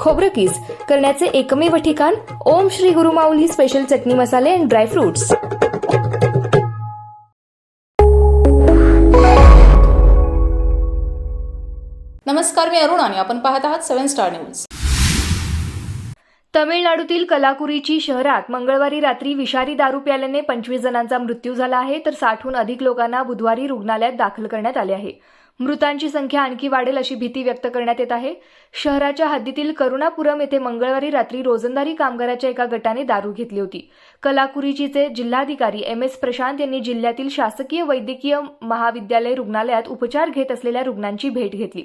खोबरं किस करण्याचे एकमेव ठिकाण Om Shri Gurumauli special chutney masale and dry fruits नमस्कार मी अरुण आणि आपण पाहत आहात सेव्हन स्टार न्यूज तमिळनाडूतील कलाकुरीची शहरात मंगळवारी रात्री विषारी दारू प्याल्याने पंचवीस जणांचा मृत्यू झाला आहे तर साठहून अधिक लोकांना बुधवारी रुग्णालयात दाखल करण्यात आले आहे. मृतांची संख्या आणखी वाढेल अशी भीती व्यक्त करण्यात येत आहे. शहराच्या हद्दीतील करुणापुरम येथे मंगळवारी रात्री रोजंदारी कामगाराच्या एका गटाने दारू घेतली होती. कलाकुरीचीचे जिल्हाधिकारी एम एस प्रशांत यांनी जिल्ह्यातील शासकीय वैद्यकीय महाविद्यालय रुग्णालयात उपचार घेत असलेल्या रुग्णांची भेट घेतली.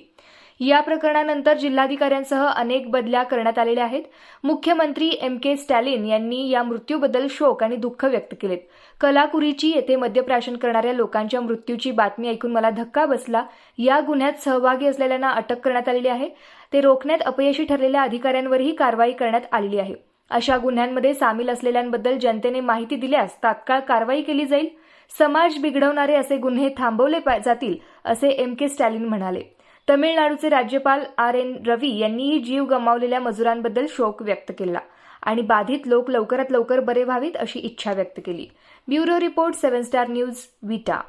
या प्रकरणानंतर जिल्हाधिकाऱ्यांसह अनेक बदल्या करण्यात आलेल्या आहेत. मुख्यमंत्री एम के स्टॅलिन यांनी या मृत्यूबद्दल शोक आणि दुःख व्यक्त केलेत. कलाकुरीची येथे मद्यप्राशन करणाऱ्या लोकांच्या मृत्यूची बातमी ऐकून मला धक्का बसला. या गुन्ह्यात सहभागी असलेल्यांना अटक करण्यात आलेली आहे. ते रोखण्यात अपयशी ठरलेल्या अधिकाऱ्यांवरही कारवाई करण्यात आलेली आहे. अशा गुन्ह्यांमध्ये सामील असलेल्यांबद्दल जनतेने माहिती दिल्यास तात्काळ कारवाई केली जाईल. समाज बिघडवणारे असे गुन्हे थांबवले पा- जातील असे एम के स्टॅलिन म्हणाले. तमिळनाडूचे राज्यपाल आर एन रवी यांनीही जीव गमावलेल्या मजुरांबद्दल शोक व्यक्त केला आणि बाधित लोक लवकरात लवकर बरे व्हावीत अशी इच्छा व्यक्त केली. Bureau report seven star news Vita.